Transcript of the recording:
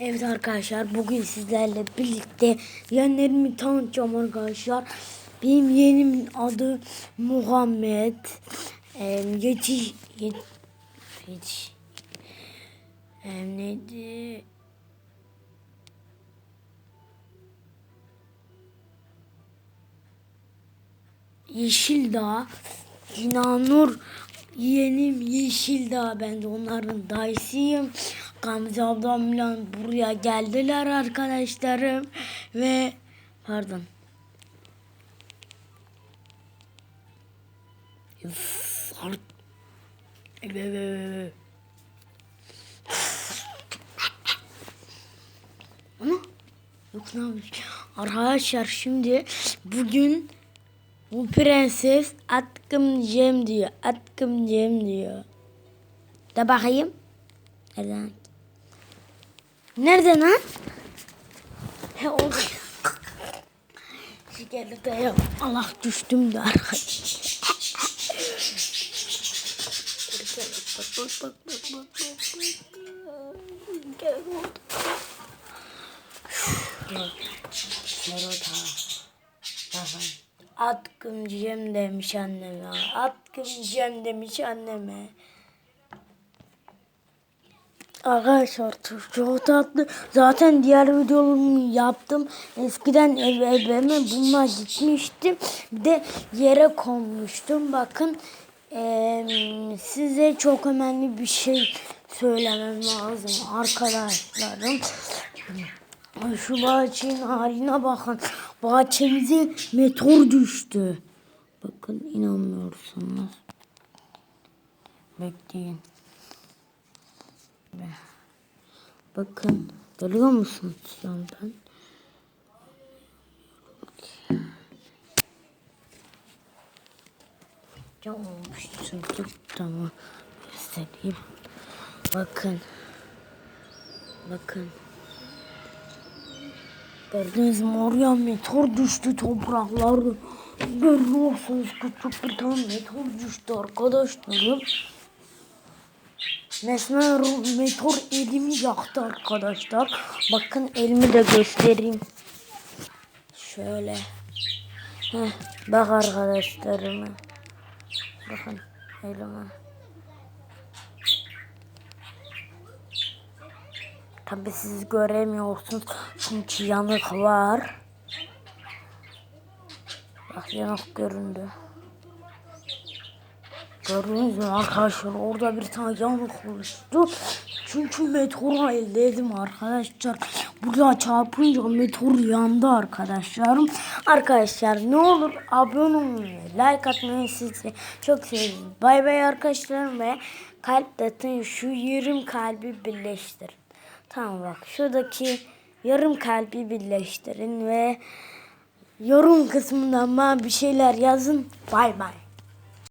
Evet arkadaşlar bugün sizlerle birlikte yenilerimi tanıtacağım arkadaşlar. Benim yeğenimin adı Muhammed. Ee, yetiş, yet, yetiş, ee, neydi? Yeşildağ, İnanur yeğenim Yeşildağ ben de onların dayısıyım. Gamze ablamla buraya geldiler arkadaşlarım ve pardon. Ana yok ne yapmış? Arkadaşlar şimdi bugün bu prenses atkım cem diyor. Atkım cem diyor. De bakayım. Nereden? Nerede lan? He orada. Şekerli dayım. Allah düştüm de arkadaşlar. Bak bak bak bak bak bak. Gel. Bakın. Atkım Cem demiş anneme. Atkım Cem demiş anneme. Arkadaşlar çok tatlı. Zaten diğer videolarımı yaptım. Eskiden ev evime bununla gitmiştim. Bir de yere konmuştum. Bakın eee, size çok önemli bir şey söylemem lazım arkadaşlarım. Şu bahçenin haline bakın. Bahçemize meteor düştü. Bakın inanmıyorsunuz. Bekleyin. Bakın görüyor musunuz yandan? Ya olmuş çünkü tamam göstereyim. Bakın. Bakın. Gördünüz mü oraya meteor düştü topraklar. Görüyorsunuz küçük bir tane meteor düştü arkadaşlarım. Resmen meteor elimi yaktı arkadaşlar. Bakın elimi de göstereyim. Şöyle. Heh, bak arkadaşlarıma. Bakın elime. Tabi siz göremiyorsunuz çünkü yanık var. Bak yanık göründü. Gördünüz mü arkadaşlar orada bir tane yanık oluştu. Çünkü meteor elledim arkadaşlar. Buraya çarpınca meteor yandı arkadaşlarım. Arkadaşlar ne olur abone olmayı, like atmayı sizi çok seviyorum. Bay bay arkadaşlarım ve kalp atın şu yarım kalbi birleştirin. Tamam bak şuradaki yarım kalbi birleştirin ve yorum kısmından bana bir şeyler yazın. Bay bay.